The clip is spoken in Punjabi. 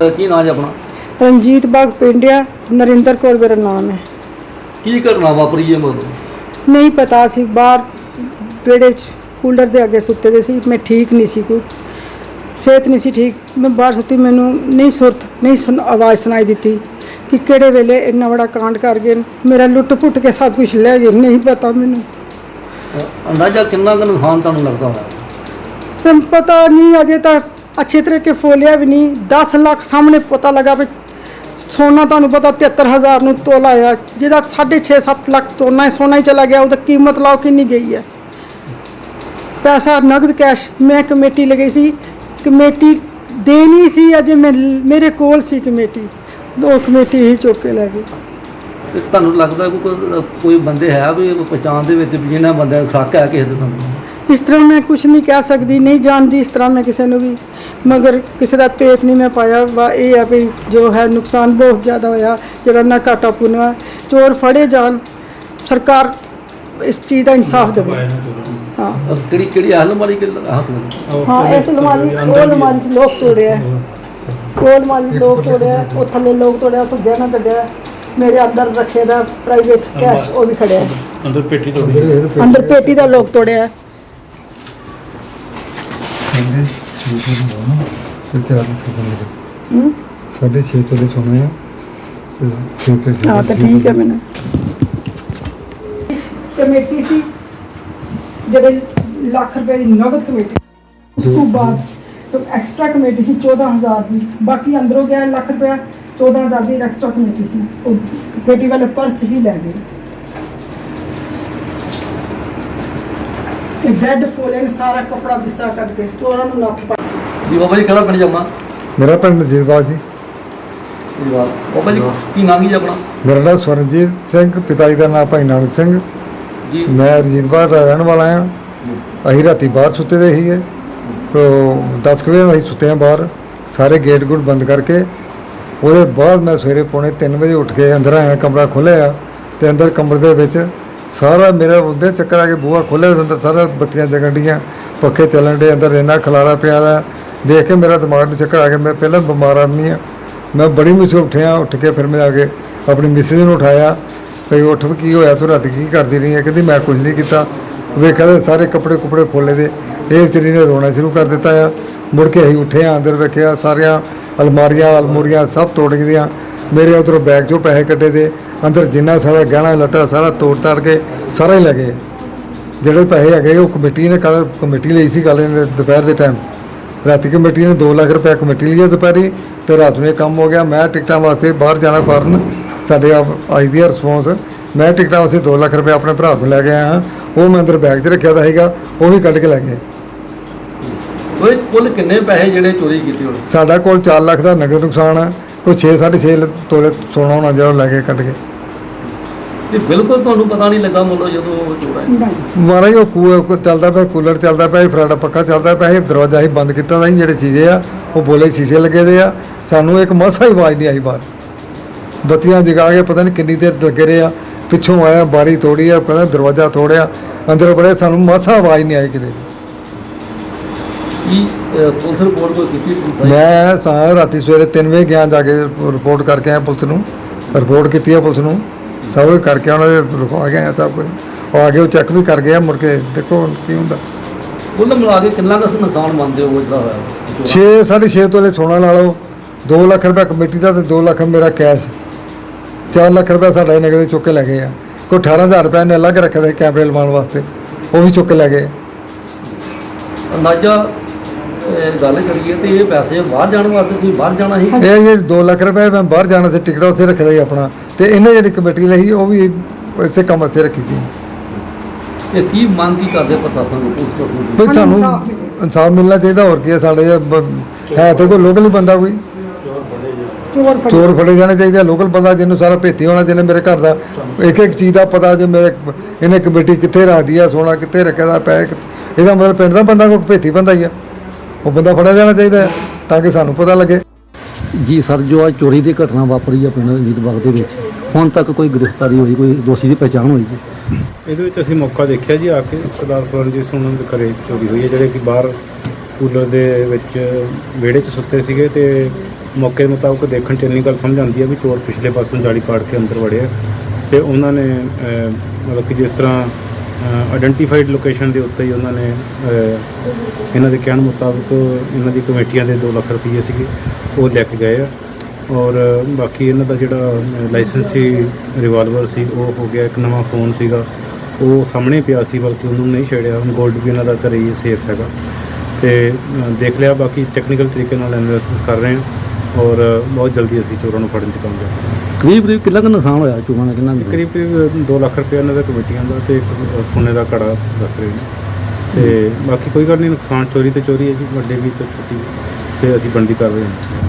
ਕੀ ਨਾਂ ਜੀ ਆਪਣਾ? ਰਣਜੀਤ ਬਾਗ ਪਿੰਡਿਆ ਨਰਿੰਦਰ ਕੌਰ ਮੇਰਾ ਨਾਮ ਹੈ। ਕੀ ਘਟਨਾ ਵਾਪਰੀ ਹੈ ਮਤਲਬ ਨਹੀਂ ਪਤਾ ਸੀ ਬਾਹਰ ਵਿਹੜੇ 'ਚ ਕੂਲਰ ਦੇ ਅੱਗੇ ਸੁੱਤੇ ਦੇ ਸੀ ਮੈਂ ਠੀਕ ਨਹੀਂ ਸੀ ਕੋਈ। ਸਿਹਤ ਨਹੀਂ ਸੀ ਠੀਕ ਮੈਂ ਬਾਹਰ ਸੁੱਤੀ ਮੈਨੂੰ ਨਹੀਂ ਸੁਰਤ ਨਹੀਂ ਸੁਣ ਆਵਾਜ਼ ਸੁਣਾਈ ਦਿੱਤੀ ਕਿ ਕਿਹੜੇ ਵੇਲੇ ਇੰਨਾ ਬੜਾ ਕਾਂਡ ਕਰ ਗਏ ਨੇ। ਮੇਰਾ ਲੁੱਟ ਪੁੱਟ ਕੇ ਸਭ ਕੁਝ ਲੈ ਗਏ ਨਹੀਂ ਪਤਾ ਮੈਨੂੰ। ਅੰਦਾਜ਼ਾ ਕਿੰਨਾ ਕੁ ਨੁਕਸਾਨ ਤੁਹਾਨੂੰ ਲੱਗਦਾ ਹੋਇਆ? ਮੈਨੂੰ ਪਤਾ ਨਹੀਂ ਅਜੇ ਤੱਕ ਅੱਛੇ ਤਰੀਕੇ ਫੋਲਿਆ ਵੀ ਨਹੀਂ। 10 ਲੱਖ ਸਾਹਮਣੇ ਪਤਾ ਲੱਗਾ ਵੀ ਸੋਨਾ ਤੁਹਾਨੂੰ ਪਤਾ 73000 ਨੂੰ ਤੋਲਾ ਆ ਜਿਹਦਾ 6.5 7 ਲੱਖ ਤੋਨਾ ਸੋਨਾ ਹੀ ਚਲਾ ਗਿਆ, ਉਹਦਾ ਕੀਮਤ ਲਾਓ ਕਿੰਨੀ ਗਈ ਹੈ? ਪੈਸਾ ਨਗਦ ਕੈਸ਼ ਮੈਂ ਕਮੇਟੀ ਲਗਾਈ ਸੀ। ਕਮੇਟੀ ਦੇਣੀ ਸੀ, ਅਜੇ ਮੈਂ ਮੇਰੇ ਕੋਲ ਸੀ ਕਮੇਟੀ। ਦੋ ਕਮੇਟੀ ਹੀ ਚੁੱਕ ਕੇ ਲੈ ਗਏ। ਤੇ ਤੁਹਾਨੂੰ ਲੱਗਦਾ ਕਿ ਕੋਈ ਕੋਈ ਬੰਦੇ ਹੈ ਵੀ ਪਛਾਣ ਦੇ ਵਿੱਚ ਵੀ ਜਿਹਨਾਂ ਬੰਦਿਆਂ ਨੂੰ ਸ਼ੱਕ ਹੈ ਕਿਸੇ ਦੇ ਤੁਹਾਨੂੰ ਇਸ ਤਰ੍ਹਾਂ ਮੈਂ ਕੁਝ ਨਹੀਂ ਕਹਿ ਸਕਦੀ ਨਹੀਂ ਜਾਣਦੀ ਇਸ ਤਰ੍ਹਾਂ ਮੈਂ ਕਿਸੇ ਨੂੰ ਵੀ। ਮਗਰ ਕਿਸੇ ਦਾ ਪੇਟ ਨਹੀਂ ਮੈਂ ਪਾਇਆ ਵਾ ਇਹ ਆ ਵੀ ਜੋ ਹੈ ਨੁਕਸਾਨ ਬਹੁਤ ਜ਼ਿਆਦਾ ਹੋਇਆ ਜਿਹੜਾ ਨਾ ਘਾਟਾ ਪੁਨਵਾ ਚੋਰ ਫੜੇ ਜਾਣ ਸਰਕਾਰ ਇਸ ਚੀਜ਼ ਦਾ ਇਨਸਾਫ ਦੇਵੇ। ਹਾਂ। ਕਿਹੜੀ ਕਿਹੜੀ ਆਲਮਾਰੀ ਕਿ ਹੱਥ ਵਿੱਚ ਹਾਂ ਇਸ ਅਲਮਾਰੀ ਉਹ ਅਲਮਾਰੀ ਚ ਲੋਕ ਤੋੜਿਆ ਉਹ ਅਲਮਾਰੀ 'ਚ ਲੋਕ ਤੋੜਿਆ ਉਹ ਥੱਲੇ ਲੋਕ ਤੋੜਿਆ ਉੱਥੋਂ ਗਹਿਣਾ ਕੱਢਿਆ। ਮੇਰੇ ਅੰਦਰ ਰੱਖੇ ਦਾ ਪ੍ਰਾਈਵੇਟ ਕੈਸ਼ ਉਹ ਵੀ ਖੜਿਆ। ਅੰਦਰ ਪੇਟੀ ਤੋੜੀ। ਅੰਦਰ ਪੇਟੀ ਦਾ ਲੋਕ ਤੋੜਿਆ। ਕਹਿੰਦੇ ਛੇ ਤੋਂ ਹੋਣਾ ਤੇ ਚਾਰ ਹੂੰ? ਸਾਢੇ ਛੇ ਸੋਨਾ ਆ ਤੇ ਛੇ ਤੋਂ ਛੇ ਹਾਂ ਤਾਂ ਠੀਕ ਹੈ ਮੈਨੂੰ। ਕਮੇਟੀ ਸੀ ਜਿਹੜੇ ਲੱਖ ਰੁਪਏ ਦੀ ਨਗਦ ਕਮੇਟੀ ਉਸ ਤੋਂ ਬਾਅਦ ਤੋਂ ਐਕਸਟਰਾ ਕਮੇਟੀ ਸੀ 14000 ਦੀ। ਬਾਕੀ ਅੰਦਰੋਂ ਗਿਆ ਲੱਖ ਰੁਪਇਆ 14000 ਦੀ ਐਕਸਟਰਾ ਕਮੇਟੀ ਸੀ। ਉਹ ਕਮੇਟੀ ਵਾਲੇ ਪਰਸ ਹੀ ਲੈ ਗਏ। ਤੇ ਬੈੱਡ ਫੋਲਨ ਸਾਰਾ ਕਪੜਾ ਬਿਸਤਰਾ ਕੱਢ ਕੇ ਚੋਰਾਂ ਨੂੰ ਨੱਥ ਪਾ ਜੀ ਬਾਬਾ ਜੀ ਕਿਹੜਾ ਪਿੰਡ ਜੰਮਾ? ਮੇਰਾ ਪਿੰਡ ਜੀਤਬਾਗ ਜੀ। ਜੀ ਬਾਬਾ ਬਾਬਾ ਜੀ ਕੀ ਨਾਂ ਕੀ ਜੀ ਆਪਣਾ? ਮੇਰਾ ਨਾਮ ਸਵਰਨਜੀਤ ਸਿੰਘ ਪਿਤਾ ਜੀ ਦਾ ਨਾਮ ਭਾਈ ਨਾਨਕ ਸਿੰਘ। ਜੀ। ਮੈਂ ਰਜੀਤਬਾਗ ਦਾ ਰਹਿਣ ਵਾਲਾ ਆ ਅਸੀਂ ਰਾਤੀ ਬਾਹਰ ਸੁੱਤੇ ਦੇ ਸੀਗੇ। ਤੋ 10 ਕੁ ਵਜੇ ਅਸੀਂ ਸੁੱਤੇ ਆ ਬਾਹਰ। ਸਾਰੇ ਗੇਟ ਗੁੱਟ ਬੰਦ ਕਰਕੇ ਉਹਦੇ ਬਾਅਦ ਮੈਂ ਸਵੇਰੇ ਪੌਣੇ 3 ਵਜੇ ਉੱਠ ਕੇ ਅੰਦਰ ਆਇਆ ਕਮਰਾ ਖੋਲ੍ਹਿਆ ਤੇ ਅੰਦਰ ਕਮਰੇ ਦੇ ਵਿੱਚ ਸਾਰਾ ਮੇਰਾ ਉਹਦੇ ਚੱਕਰ ਆ ਕੇ ਬੂਹਾ ਖੋਲ੍ਹਿਆ ਅੰਦਰ, ਸਾਰਾ ਬੱਤੀਆਂ ਜਗਣ ਡੀਆਂ, ਪੱਖੇ ਚੱਲਣ ਡੇ, ਅੰਦਰ ਇੰਨਾ ਖਲਾਰਾ ਪਿਆ ਦਾ ਦੇਖ ਕੇ ਮੇਰਾ ਦਿਮਾਗ ਨੂੰ ਚੱਕਰ ਆ ਗਿਆ, ਮੈਂ ਪਹਿਲਾਂ ਬਿਮਾਰ ਆਦਮੀ ਆ। ਮੈਂ ਬੜੀ ਮੁਸ਼ਕਿਲ ਉੱਠਿਆ, ਉੱਠ ਕੇ ਫਿਰ ਮੈਂ ਆ ਕੇ ਆਪਣੀ ਮਿਸਿਸ ਨੂੰ ਉਠਾਇਆ। ਭਈ ਉੱਠ ਵੀ ਕੀ ਹੋਇਆ, ਤੂੰ ਰਾਤੀ ਕੀ ਕਰਦੀ ਰਹੀ ਹੈ ਕਹਿੰਦੀ ਮੈਂ ਕੁਝ ਨਹੀਂ ਕੀਤਾ। ਵੇਖਿਆ ਤੇ ਸਾਰੇ ਕੱਪੜੇ ਕੁਪੜੇ ਫੋਲੇ ਦੇ। ਇਹ ਵਿਚਾਰੀ ਨੇ ਰੋਣਾ ਸ਼ੁਰੂ ਕਰ ਦਿੱਤਾ ਆ। ਮੁੜ ਕੇ ਅਸੀਂ ਉੱਠੇ ਆ, ਅੰਦਰ ਵੇਖਿਆ ਸਾਰੀਆਂ ਅਲਮਾਰੀਆਂ, ਅਲਮੂਰੀਆਂ ਸਭ ਤੋੜ ਗਈਆਂ। ਮੇਰੇ ਉਧਰੋਂ ਬੈਗ ਚੋਂ ਪੈਸੇ ਕੱਢੇ ਦੇ। ਅੰਦਰ ਜਿੰਨਾ ਸਾਰਾ ਗਹਿਣਾ ਲੱਟਾ ਸਾਰਾ ਤੋੜ ਤਾੜ ਕੇ ਸਾਰਾ ਹੀ ਲੱਗੇ ਜਿਹੜੇ ਪੈਸੇ ਹੈਗੇ ਉਹ ਕਮੇਟੀ ਨੇ ਕੱਲ ਕਮੇਟੀ ਲਈ ਸੀ ਕੱਲ ਦੁਪਹਿਰ ਦੇ ਟਾਈਮ ਰਾਤੀ ਕਮੇਟੀ ਨੇ 2 ਲੱਖ ਰੁਪਏ ਕਮੇਟੀ ਲਈ ਦੁਪਹਿਰੀ ਤੇ ਰਾਤ ਨੂੰ ਇਹ ਕੰਮ ਹੋ ਗਿਆ। ਮੈਂ ਟਿਕਟਾਂ ਵਾਸਤੇ ਬਾਹਰ ਜਾਣਾ ਫਾਰਨ ਸਾਡੇ ਆਈ ਦੀ ਰਿਸਪੌਂਸ ਮੈਂ ਟਿਕਟਾਂ ਵਾਸਤੇ 2 ਲੱਖ ਰੁਪਏ ਆਪਣੇ ਭਰਾ ਕੋਲ ਲੈ ਕੇ ਆਇਆ ਹਾਂ। ਉਹ ਮੈਂ ਅੰਦਰ ਬੈਗ 'ਚ ਰੱਖਿਆ ਦਾ ਸੀਗਾ ਉਹ ਵੀ ਕੱਢ ਕੇ ਲੈ ਗਏ। ਕੋਈ ਕੁੱਲ ਕਿੰਨੇ ਪੈਸੇ ਜਿਹੜੇ ਚੋਰੀ ਕੀਤੇ ਹੋਣ ਸਾਡਾ ਕੋਲ 4 ਲੱਖ ਦਾ ਨਗਦ ਨੁਕਸਾਨ ਹੈ ਕੋਈ 6 6.5 ਤੋਲੇ ਸੋਨਾ ਹੋਣਾ ਜਿਹੜਾ ਲੈ ਕੇ ਕੱਢ ਕੇ। ਤੇ ਬਿਲਕੁਲ ਤੁਹਾਨੂੰ ਪਤਾ ਨਹੀਂ ਲੱਗਾ ਮੁੱਲੋ ਜਦੋਂ ਉਹ ਚੋਰ ਆਏ। ਨਹੀਂ। ਮਾਰਾ ਉਹ ਕੂ- ਕੂ- ਚੱਲਦਾ ਪਿਆ ਕੂਲਰ ਚੱਲਦਾ ਪਿਆ ਸੀ, ਫਰਾਡਾ ਪੱਕਾ ਚੱਲਦਾ ਪਿਆ ਸੀ ਦਰਵਾਜ਼ਾ ਹੀ ਬੰਦ ਕੀਤਾ ਦਾ ਸੀ ਜਿਹੜੇ ਸ਼ੀਸ਼ੇ ਆ ਉਹ ਬੋਲੇ ਸ਼ੀਸ਼ੇ ਲੱਗੇ ਦੇ ਆ। ਸਾਨੂੰ ਇੱਕ ਮਸਾ ਹੀ ਆਵਾਜ਼ ਨਹੀਂ ਆਈ ਬਾਹਰ। ਬੱਤੀਆਂ ਜਗਾ ਕੇ ਪਤਾ ਨਹੀਂ ਕਿੰਨੀ ਦੇਰ ਲੱਗੇ ਰਹੇ ਆ। ਪਿੱਛੋਂ ਆਇਆ ਬਾਰੀ ਤੋੜੀ ਆ ਕਹਿੰਦਾ ਦਰਵਾਜ਼ਾ ਤੋੜਿਆ। ਅੰਦਰ ਬੜੇ ਸਾਨੂੰ ਮਸਾ ਆਵਾਜ਼ ਨਹੀਂ ਆਈ ਕਿਤੇ। ਕੀ ਅਹ, ਪੁਲਿਸ ਰਿਪੋਰਟ ਕੋਈ ਕੀਤੀ ਪੁਲਿਸ ਆਈ? ਮੈਂ ਸਾ ਰਾਤੀ ਸਵੇਰੇ 3 ਵਜੇ ਗਿਆ ਜਾ ਕੇ ਰਿਪੋਰਟ ਕਰਕੇ ਆਇਆ ਪੁਲਿਸ ਨੂੰ। ਰਿਪੋਰਟ ਕੀਤੀ ਆ ਪੁਲਿਸ ਨੂੰ। ਸਭ ਕੁਝ ਕਰਕੇ ਉਹਨਾਂ ਦੇ ਲਿਖਵਾ ਕੇ ਆਇਆ ਸਭ ਕੁਝ। ਉਹ ਆ ਕੇ ਉਹ ਚੈੱਕ ਵੀ ਕਰ ਗਿਆ ਮੁੜ ਕੇ ਦੇਖੋ ਹੁਣ ਕੀ ਹੁੰਦਾ। ਕੁੱਲ ਮਿਲਾ ਕੇ ਕਿੰਨਾ ਕੁ ਨੁਕਸਾਨ ਮੰਨਦੇ ਹੋ ਜਿਹੜਾ ਹੋਇਆ? ਚੋਰਾਂ ਦਾ? 6 6.5 ਤੋਲੇ ਸੋਨਾ ਲਾ ਲਓ। 2 ਲੱਖ ਰੁਪਏ ਕਮੇਟੀ ਦਾ ਤੇ 2 ਲੱਖ ਮੇਰਾ ਕੈਸ਼ 4 ਲੱਖ ਰੁਪਏ ਸਾਡਾ ਹੀ ਨਗਦ ਚੁੱਕ ਕੇ ਲੈ ਗਏ ਆ। ਕੋਈ 18000 ਰੁਪਏ ਨੇ ਅਲੱਗ ਰੱਖਿਆ ਸੀ ਕੈਮਰੇ ਲਵਾਉਣ ਵਾਸਤੇ। ਉਹ ਵੀ ਚੁੱਕ ਕੇ ਲੈ ਗਏ। ਅੰਦਾਜ਼ਾ ਗੱਲ ਕਰੀਏ ਤੇ ਇਹ ਪੈਸੇ ਬਾਹਰ ਜਾਣ ਵਾਸਤੇ ਤੁਸੀਂ ਬਾਹਰ ਜਾਣਾ ਸੀ? ਇਹ ਜਿਹੜੇ 2 ਲੱਖ ਰੁਪਏ ਮੈਂ ਬਾਹਰ ਜਾਣਾ ਸੀ ਟਿਕਟ ਉੱਥੇ ਰੱਖਿਆ ਸੀ ਆਪਣਾ। ਤੇ ਇਹਨੇ ਜਿਹੜੀ ਕਮੇਟੀ ਲਈ ਉਹ ਵੀ ਇਸੇ ਕੰਮ ਵਾਸਤੇ ਰੱਖੀ ਸੀ। ਤੇ ਕੀ ਮੰਗ ਕੀ ਕਰਦੇ ਪ੍ਰਸ਼ਾਸਨ ਨੂੰ ਪੁਲਿਸ ਪ੍ਰਸ਼ਾਸਨ ਨੂੰ? ਵੀ ਸਾਨੂੰ ਇਨਸਾਫ਼ ਮਿਲੇ। ਇਨਸਾਫ ਮਿਲਣਾ ਚਾਹੀਦਾ ਹੋਰ ਕੀ ਹੈ ਸਾਡੇ ਜਿਹਾ ਬ- ਹੈ ਤੇ ਕੋਈ ਲੋਕਲ ਹੀ ਬੰਦਾ ਕੋਈ। ਚੋਰ ਫੜੇ। ਚੋਰ ਫੜੇ ਜਾਣੇ ਚਾਹੀਦੇ ਲੋਕਲ ਬੰਦਾ ਜਿਹਨੂੰ ਸਾਰਾ ਭੇਤੀ ਹੋਣਾ ਜਿਹਨੇ ਮੇਰੇ ਘਰ ਦਾ। ਇੱਕ ਇੱਕ ਚੀਜ਼ ਦਾ ਪਤਾ ਜੇ ਮੇਰੇ ਇਹਨੇ ਕਮੇਟੀ ਕਿੱਥੇ ਰੱਖਦੀ ਆ ਸੋਨਾ ਕਿੱਥੇ ਰੱਖਿਆ ਦਾ ਪੈ ਇਹਦਾ ਮਤਲਬ ਪਿੰਡ ਦਾ ਬੰਦਾ ਕੋਈ ਭੇਤੀ ਬੰਦਾ ਹੀ ਆ। ਉਹ ਬੰਦਾ ਫੜਿਆ ਜਾਣਾ ਚਾਹੀਦਾ ਹੈ, ਤਾਂ ਕਿ ਸਾਨੂੰ ਪਤਾ ਲੱਗੇ। ਜੀ ਸਰ ਜੋ ਅੱਜ ਚੋਰੀ ਦੀ ਘਟਨਾ ਵਾਪਰੀ ਆ ਪਿੰਡ ਰਣਜੀਤ ਬਾਗ ਦੇ ਵਿੱਚ ਹੁਣ ਤੱਕ ਕੋਈ ਗ੍ਰਿਫਤਾਰੀ ਹੋਈ ਕੋਈ ਦੋਸ਼ੀ ਦੀ ਪਛਾਣ ਹੋਈ ਜੀ? ਇਹਦੇ ਵਿੱਚ ਅਸੀਂ ਮੌਕਾ ਦੇਖਿਆ ਜੀ ਆ ਕੇ ਸਰਦਾਰ ਸਵਰਨਜੀਤ ਸਿੰਘ ਦੇ ਘਰੇ ਚੋਰੀ ਹੋਈ ਹੈ ਜਿਹੜੇ ਕਿ ਬਾਹਰ ਕੂਲਰ ਦੇ ਵਿੱਚ ਵਿਹੜੇ 'ਚ ਸੁੱਤੇ ਸੀਗੇ ਤੇ ਮੌਕੇ ਮੁਤਾਬਕ ਦੇਖਣ ਚ ਇੰਨੀ ਗੱਲ ਸਮਝ ਆਉਂਦੀ ਹੈ ਵੀ ਚੋਰ ਪਿਛਲੇ ਪਾਸੋਂ ਜਾਲੀ ਪਾੜ ਕੇ ਅੰਦਰ ਵੜਿਆ। ਤੇ ਉਹਨਾਂ ਨੇ ਅਹ, ਮਤਲਬ ਕਿ ਜਿਸ ਤਰ੍ਹਾਂ ਆਇਡੈਂਟੀਫਾਈਡ ਲੋਕੇਸ਼ਨ ਦੇ ਉੱਤੇ ਹੀ ਉਹਨਾਂ ਨੇ ਇਹਨਾਂ ਦੇ ਕਹਿਣ ਮੁਤਾਬਕ ਇਹਨਾਂ ਦੀ ਕਮੇਟੀਆਂ ਦੇ 2 ਲੱਖ ਰੁਪਏ ਸੀਗੇ, ਉਹ ਲੈ ਕੇ ਗਏ ਆ। ਔਰ ਬਾਕੀ ਇਹਨਾਂ ਦਾ ਜਿਹੜਾ ਲਾਇਸੈਂਸੀ ਰਿਵਾਲਵਰ ਸੀ, ਉਹ ਹੋ ਗਿਆ ਇੱਕ ਨਵਾਂ ਫੋਨ ਸੀਗਾ। ਉਹ ਸਾਹਮਣੇ ਪਿਆ ਸੀ, ਬਲਕਿ ਉਹਨੂੰ ਨਹੀਂ ਛੇੜਿਆ। ਹੁਣ 골ਡ ਵੀ ਇਹਨਾਂ ਦਾ ਘਰੇ ਹੀ ਸੇਫ ਹੈਗਾ। ਤੇ ਦੇਖ ਲਿਆ, ਬਾਕੀ ਟੈਕਨੀਕਲ ਤਰੀਕੇ ਨਾਲ ਐਨਾਲਿਸਿਸ ਕਰ ਰਹੇ ਹਾਂ ਔਰ ਬਹੁਤ ਜਲਦੀ ਅਸੀਂ ਚੋਰਾਂ ਨੂੰ ਫੜਨ 'ਚ ਕਾਮਯਾਬ ਕਰੀਬ ਕਰੀਬ ਕਿੰਨਾ ਕੁ ਨੁਕਸਾਨ ਹੋਇਆ ਚੋਰਾਂ ਦਾ ਕਿੰਨਾ ਕੁ? ਕਰੀਬ ਕਰੀਬ 2 ਲੱਖ ਰੁਪਏ ਇਹਨਾਂ ਦਾ ਕਮੇਟੀਆਂ ਦਾ ਤੇ ਇੱਕ ਸੋਨੇ ਦਾ ਕੜਾ ਦੱਸ ਰਹੇ ਨੇ। ਤੇ ਬਾਕੀ ਕੋਈ ਗੱਲ ਨਹੀਂ ਨੁਕਸਾਨ ਚੋਰੀ ਤੇ ਚੋਰੀ ਹੈ ਜੀ ਵੱਡੇ ਵੀ ਤੇ ਛੋਟੀ ਵੀ। ਤੇ ਅਸੀਂ ਬਣਦੀ ਕਰ ਰਹੇ ਹਾਂ